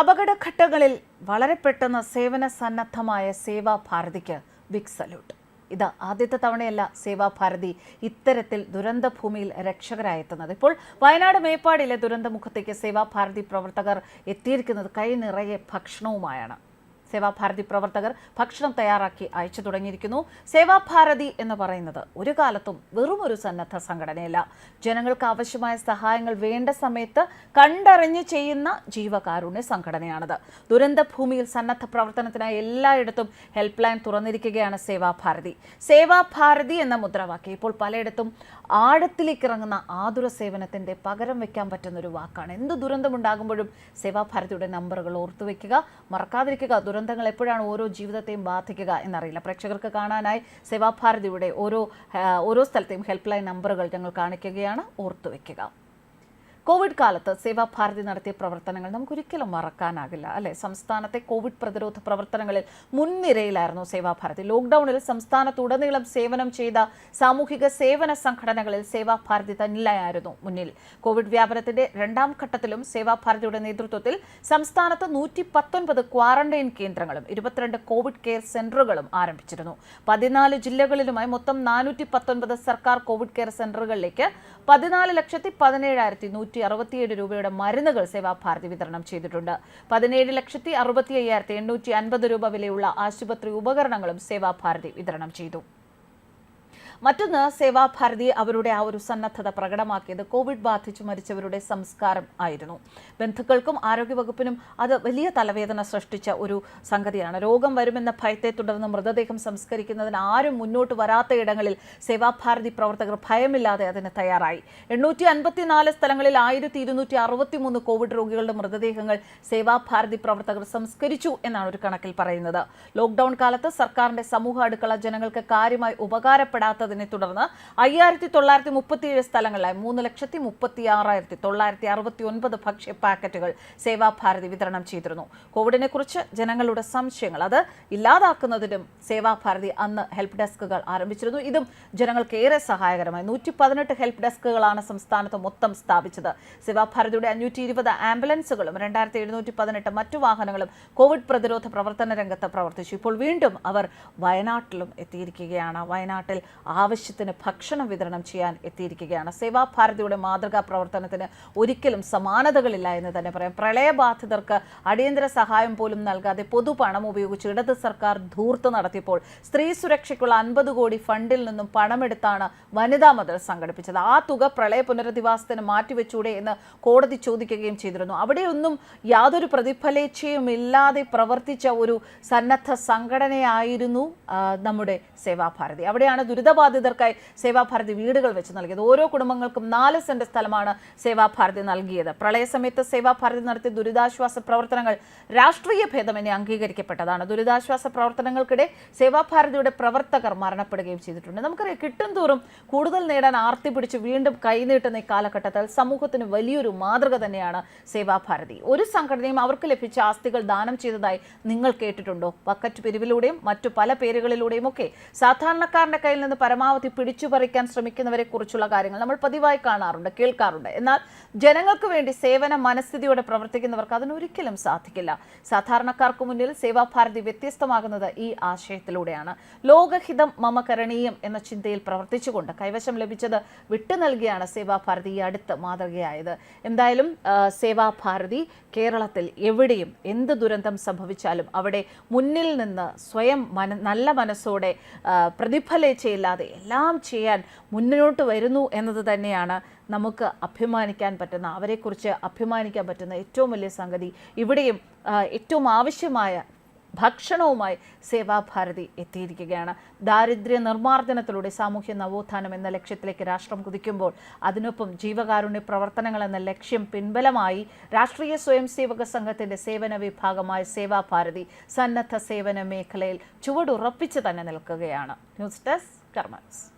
അപകടഘട്ടങ്ങളിൽ വളരെ പെട്ടെന്ന് സേവന സന്നദ്ധമായ സേവാഭാരതിക്ക് ബിഗ് സല്യൂട്ട്. ഇത് ആദ്യത്തെ തവണയല്ല സേവാഭാരതി ഇത്തരത്തിൽ ദുരന്തഭൂമിയിൽ രക്ഷകരായെത്തുന്നത്. ഇപ്പോൾ വയനാട് മേപ്പാടിയിലെ ദുരന്തമുഖത്തേക്ക് സേവാഭാരതി പ്രവർത്തകർ എത്തിയിരിക്കുന്നത് കൈ നിറയെ ഭക്ഷണവുമായാണ്. സേവാഭാരതി പ്രവർത്തകർ ഭക്ഷണം തയ്യാറാക്കി അയച്ചു തുടങ്ങിയിരിക്കുന്നു. സേവാഭാരതി എന്ന് പറയുന്നത് ഒരു കാലത്തും വെറും ഒരു സന്നദ്ധ സംഘടനയല്ല. ജനങ്ങൾക്ക് ആവശ്യമായ സഹായങ്ങൾ വേണ്ട സമയത്ത് കണ്ടറിഞ്ഞ് ചെയ്യുന്ന ജീവകാരുണ്യ സംഘടനയാണത്. ദുരന്തഭൂമിയിൽ സന്നദ്ധ പ്രവർത്തനത്തിനായി എല്ലായിടത്തും ഹെൽപ്പ് ലൈൻ തുറന്നിരിക്കുകയാണ് സേവാഭാരതി സേവാഭാരതി എന്ന മുദ്രാവാക്യം ഇപ്പോൾ പലയിടത്തും ആഴത്തിലേക്ക് ഇറങ്ങുന്ന ആതുര സേവനത്തിന്റെ പകരം വെക്കാൻ പറ്റുന്ന ഒരു വാക്കാണ്. എന്ത് ദുരന്തമുണ്ടാകുമ്പോഴും സേവാഭാരതിയുടെ നമ്പറുകൾ ഓർത്തുവെക്കുക മറക്കാതിരിക്കുക. ദുരന്തങ്ങൾ എപ്പോഴാണ് ഓരോ ജീവിതത്തെയും ബാധിക്കുക എന്നറിയില്ല. പ്രേക്ഷകർക്ക് കാണാനായി സേവാഭാരതിയുടെ ഓരോ ഓരോ സ്ഥലത്തെയും ഹെൽപ്പ് ലൈൻ നമ്പറുകൾ ഞങ്ങൾ കാണിക്കുകയാണ്. ഓർത്തുവെക്കുക. കോവിഡ് കാലത്ത് സേവാഭാരതി നടത്തിയ പ്രവർത്തനങ്ങൾ നമുക്ക് നമുക്കൊരിക്കലും മറക്കാനാകില്ല അല്ലെ? സംസ്ഥാനത്തെ കോവിഡ് പ്രതിരോധ പ്രവർത്തനങ്ങളിൽ മുൻനിരയിലായിരുന്നു സേവാഭാരതി. ലോക്ക്ഡൌണിൽ സംസ്ഥാനത്തുടനീളം സേവനം ചെയ്ത സാമൂഹിക സേവന സംഘടനകളിൽ സേവാഭാരതി തന്നെയായിരുന്നു മുന്നിൽ. കോവിഡ് വ്യാപനത്തിന്റെ രണ്ടാം ഘട്ടത്തിലും സേവാഭാരതിയുടെ നേതൃത്വത്തിൽ സംസ്ഥാനത്ത് നൂറ്റി പത്തൊൻപത് ക്വാറന്റൈൻ കേന്ദ്രങ്ങളും ഇരുപത്തിരണ്ട് കോവിഡ് കെയർ സെന്ററുകളും ആരംഭിച്ചിരുന്നു. പതിനാല് ജില്ലകളിലുമായി മൊത്തം നാനൂറ്റി പത്തൊൻപത് സർക്കാർ കോവിഡ് കെയർ സെന്ററുകളിലേക്ക് പതിനാല് ലക്ഷത്തി പതിനേഴായിരത്തി നൂറ്റി അറുപത്തിയേഴ് രൂപയുടെ മരുന്നുകൾ സേവാഭാരതി വിതരണം ചെയ്തിട്ടുണ്ട്. പതിനേഴ് ലക്ഷത്തി അറുപത്തി അയ്യായിരത്തി എണ്ണൂറ്റി അൻപത് രൂപ വിലയുള്ള ആശുപത്രി ഉപകരണങ്ങളും സേവാഭാരതി വിതരണം ചെയ്തു. മറ്റൊന്ന് സേവാഭാരതി അവരുടെ ആ ഒരു സന്നദ്ധത പ്രകടമാക്കിയത് കോവിഡ് ബാധിച്ച് മരിച്ചവരുടെ സംസ്കാരം ആയിരുന്നു. ബന്ധുക്കൾക്കും ആരോഗ്യവകുപ്പിനും അത് വലിയ തലവേദന സൃഷ്ടിച്ച ഒരു സംഗതിയാണ്. രോഗം വരുമെന്ന ഭയത്തെ തുടർന്ന് മൃതദേഹം സംസ്കരിക്കുന്നതിന് ആരും മുന്നോട്ട് വരാത്ത ഇടങ്ങളിൽ സേവാഭാരതി പ്രവർത്തകർ ഭയമില്ലാതെ അതിന് തയ്യാറായി. എണ്ണൂറ്റി അൻപത്തിനാല് സ്ഥലങ്ങളിൽ ആയിരത്തി ഇരുന്നൂറ്റി അറുപത്തി മൂന്ന് കോവിഡ് രോഗികളുടെ മൃതദേഹങ്ങൾ സേവാഭാരതി പ്രവർത്തകർ സംസ്കരിച്ചു എന്നാണ് ഒരു കണക്കിൽ പറയുന്നത്. ലോക്ക്ഡൌൺ കാലത്ത് സർക്കാരിന്റെ സമൂഹ അടുക്കള ജനങ്ങൾക്ക് കാര്യമായി ഉപകാരപ്പെടാത്തതിനെ തുടർന്ന് അയ്യായിരത്തി തൊള്ളായിരത്തി മുപ്പത്തിയേഴ് സ്ഥലങ്ങളിലായി. മൂന്ന് ലക്ഷത്തി മുപ്പത്തി ആറായിരത്തി തൊള്ളായിരത്തി അറുപത്തി ഒൻപത് ഭക്ഷ്യ പാക്കറ്റുകൾ സേവാഭാരതി വിതരണം ചെയ്തിരുന്നു. കോവിഡിനെ കുറിച്ച് ജനങ്ങളുടെ സംശയങ്ങൾ. അത് ഇല്ലാതാക്കുന്നതിനും സേവാഭാരതി അന്ന് ഹെൽപ്പ് ഡെസ്കുകൾ ആരംഭിച്ചിരുന്നു. ഇതും ജനങ്ങൾക്ക് ഏറെ സഹായകരമായി. നൂറ്റി പതിനെട്ട് ഹെൽപ്പ് ഡെസ്കുകളാണ് സംസ്ഥാനത്ത് മൊത്തം സ്ഥാപിച്ചത്. സേവാഭാരതിയുടെ അഞ്ഞൂറ്റി ഇരുപത് ആംബുലൻസുകളും രണ്ടായിരത്തി എഴുന്നൂറ്റി പതിനെട്ട് മറ്റു വാഹനങ്ങളും കോവിഡ് പ്രതിരോധ പ്രവർത്തന രംഗത്ത് പ്രവർത്തിച്ചു. ഇപ്പോൾ വീണ്ടും അവർ വയനാട്ടിലും എത്തിയിരിക്കുകയാണ്. വയനാട്ടിൽ ആവശ്യത്തിന് ഭക്ഷണം വിതരണം ചെയ്യാൻ എത്തിയിരിക്കുകയാണ്. സേവാഭാരതിയുടെ മാതൃകാ പ്രവർത്തനത്തിന് ഒരിക്കലും സമാനതകളില്ല എന്ന് തന്നെ പറയാം. പ്രളയബാധിതർക്ക് അടിയന്തര സഹായം പോലും നൽകാതെ പൊതുപണം ഉപയോഗിച്ച് ഇടത് സർക്കാർ ധൂർത്ത് നടത്തിയപ്പോൾ സ്ത്രീ സുരക്ഷയ്ക്കുള്ള അൻപത് കോടി ഫണ്ടിൽ നിന്നും പണമെടുത്താണ് വനിതാ മതിൽ സംഘടിപ്പിച്ചത്. ആ തുക പ്രളയ പുനരധിവാസത്തിന് മാറ്റിവെച്ചൂടെ എന്ന് കോടതി ചോദിക്കുകയും ചെയ്തിരുന്നു. അവിടെയൊന്നും യാതൊരു പ്രതിഫലേച്ഛയും ഇല്ലാതെ പ്രവർത്തിച്ച ഒരു സന്നദ്ധ സംഘടനയായിരുന്നു നമ്മുടെ സേവാഭാരതി. അവിടെയാണ് ദുരിതബാധിതർക്കായി സേവാഭാരതി വീടുകൾ വെച്ച് നൽകിയത്. ഓരോ കുടുംബങ്ങൾക്കും നാല് സെന്റ് സ്ഥലമാണ് സേവാഭാരതി നൽകിയത്. പ്രളയസമയത്ത് സേവാഭാരതി നടത്തിയ ദുരിതാശ്വാസ പ്രവർത്തനങ്ങൾ രാഷ്ട്രീയ ഭേദമെന്നെ അംഗീകരിക്കപ്പെട്ടതാണ്. ദുരിതാശ്വാസ പ്രവർത്തനങ്ങൾക്കിടെ സേവാഭാരതിയുടെ പ്രവർത്തകർ മരണപ്പെടുകയും ചെയ്തിട്ടുണ്ട്. നമുക്കറിയാം കിട്ടും തോറും കൂടുതൽ നേടാൻ ആർത്തി പിടിച്ച് വീണ്ടും കൈനീട്ടുന്ന ഈ കാലഘട്ടത്തിൽ സമൂഹത്തിന് വലിയൊരു മാതൃക തന്നെയാണ് സേവാഭാരതി. ഒരു സംഘടനയും അവർക്ക് ലഭിച്ച ആസ്തികൾ ദാനം ചെയ്തതായി നിങ്ങൾ കേട്ടിട്ടുണ്ടോ? ബക്കറ്റ് പിരിവിലൂടെയും മറ്റു പല പേരുകളിലൂടെയും ഒക്കെ സാധാരണക്കാരന്റെ കയ്യിൽ നിന്ന് പരമാവധി പിടിച്ചു പറിക്കാൻ ശ്രമിക്കുന്നവരെ കുറിച്ചുള്ള കാര്യങ്ങൾ നമ്മൾ പതിവായി കാണാറുണ്ട് കേൾക്കാറുണ്ട്. എന്നാൽ ജനങ്ങൾക്ക് വേണ്ടി സേവന മനസ്ഥിതിയോടെ പ്രവർത്തിക്കുന്നവർക്ക് അതിനൊരിക്കലും സാധിക്കില്ല. സാധാരണക്കാർക്ക് മുന്നിൽ സേവാഭാരതി വ്യത്യസ്തമാകുന്നത് ഈ ആശയത്തിലൂടെയാണ്. ലോകഹിതം മമ കരണീയം എന്ന ചിന്തയിൽ പ്രവർത്തിച്ചുകൊണ്ട് കൈവശം ലഭിച്ചത് വിട്ടു നൽകിയാണ് സേവാഭാരതി ഈ അടുത്ത് മാതൃകയായത്. എന്തായാലും സേവാഭാരതി കേരളത്തിൽ എവിടെയും എന്ത് ദുരന്തം സംഭവിച്ചാലും അവിടെ മുന്നിൽ നിന്ന് സ്വയം മന നല്ല മനസ്സോടെ ആ, പ്രതിഫലേച്ഛയില്ലാതെ എല്ലാം ചെയ്യാൻ മുന്നോട്ട് വരുന്നു എന്നത് തന്നെയാണ് നമുക്ക് അഭിമാനിക്കാൻ പറ്റുന്ന അവരെക്കുറിച്ച് അഭിമാനിക്കാൻ പറ്റുന്ന ഏറ്റവും വലിയ സംഗതി. ഇവിടെയും ഏറ്റവും ആവശ്യമായ ഭക്ഷണവുമായി സേവാഭാരതി എത്തിയിരിക്കുകയാണ്. ദാരിദ്ര്യ നിർമ്മാർജനത്തിലൂടെ സാമൂഹ്യ നവോത്ഥാനം എന്ന ലക്ഷ്യത്തിലേക്ക് രാഷ്ട്രം കുതിക്കുമ്പോൾ അതിനൊപ്പം ജീവകാരുണ്യ പ്രവർത്തനങ്ങൾ എന്ന ലക്ഷ്യം പിൻബലമായി രാഷ്ട്രീയ സ്വയം സേവക സംഘത്തിന്റെ സേവന വിഭാഗമായ സേവാഭാരതി സന്നദ്ധ സേവന മേഖലയിൽ ചുവടുറപ്പിച്ച് തന്നെ നിൽക്കുകയാണ്. News desk Termas.